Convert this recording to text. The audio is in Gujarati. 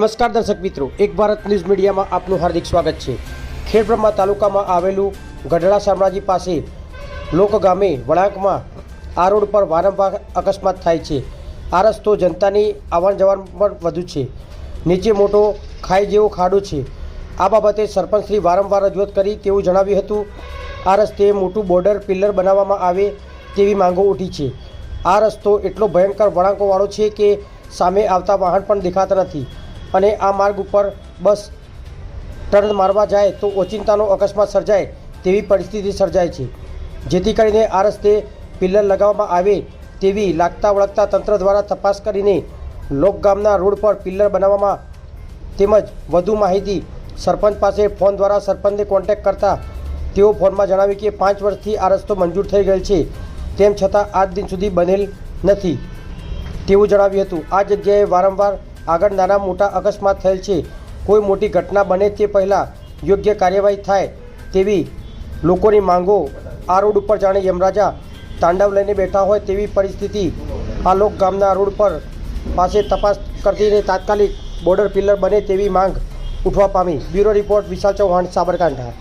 નમસ્કાર દર્શક મિત્રો, એક ભારત ન્યૂઝ મીડિયામાં આપનું હાર્દિક સ્વાગત છે. ખેડબ્રહ્મા તાલુકામાં આવેલું ગઢડા શામળાજી પાસે લોક ગામે વળાંકમાં આ રોડ પર વારંવાર અકસ્માત થાય છે. આ રસ્તો જનતાની આવન જવાન પણ વધુ છે. નીચે મોટો ખાઈ જેવો ખાડો છે. આ બાબતે સરપંચશ્રી વારંવાર રજૂઆત કરી તેવું જણાવ્યું હતું. આ રસ્તે મોટું બોર્ડર પિલ્લર બનાવવામાં આવે તેવી માંગો ઉઠી છે. આ રસ્તો એટલો ભયંકર વળાંકોવાળો છે કે સામે આવતા વાહન પણ દેખાતા નથી. અને આ માર્ગ ઉપર બસ ટર્ન મારવા જાય તો ઓચિંતાનો અકસ્માત સર્જાય તેવી પરિસ્થિતિ સર્જાય છે. જેથી કરીને આ રસ્તે પિલ્લર લગાવવામાં આવે તેવી લાગતા વળગતા તંત્ર દ્વારા તપાસ કરીને લોકગામના રોડ પર પિલ્લર બનાવવામાં તેમજ વધુ માહિતી સરપંચ પાસે ફોન દ્વારા સરપંચને કોન્ટેક્ટ કરતા તેઓ ફોનમાં જણાવ્યું કે પાંચ વર્ષથી આ રસ્તો મંજૂર થઈ ગયેલ છે, તેમ છતાં આજ દિન સુધી બનેલ નથી. તેવું જણાવ્યું હતું. આ જગ્યાએ વારંવાર આગળ નાના મોટા અકસ્માત થયેલ છે. કોઈ મોટી ઘટના બને તે પહેલાં યોગ્ય કાર્યવાહી થાય તેવી લોકોની માંગો આ રોડ ઉપર જાણે યમરાજા તાંડવ લઈને બેઠા હોય તેવી પરિસ્થિતિ આ લોક ગામના રોડ પર પાસે તપાસ કરતીને તાત્કાલિક બોર્ડર પિલ્લર બને તેવી માંગ ઉઠવા પામી. Bureau report Vishal Chauhan, Sabarkantha.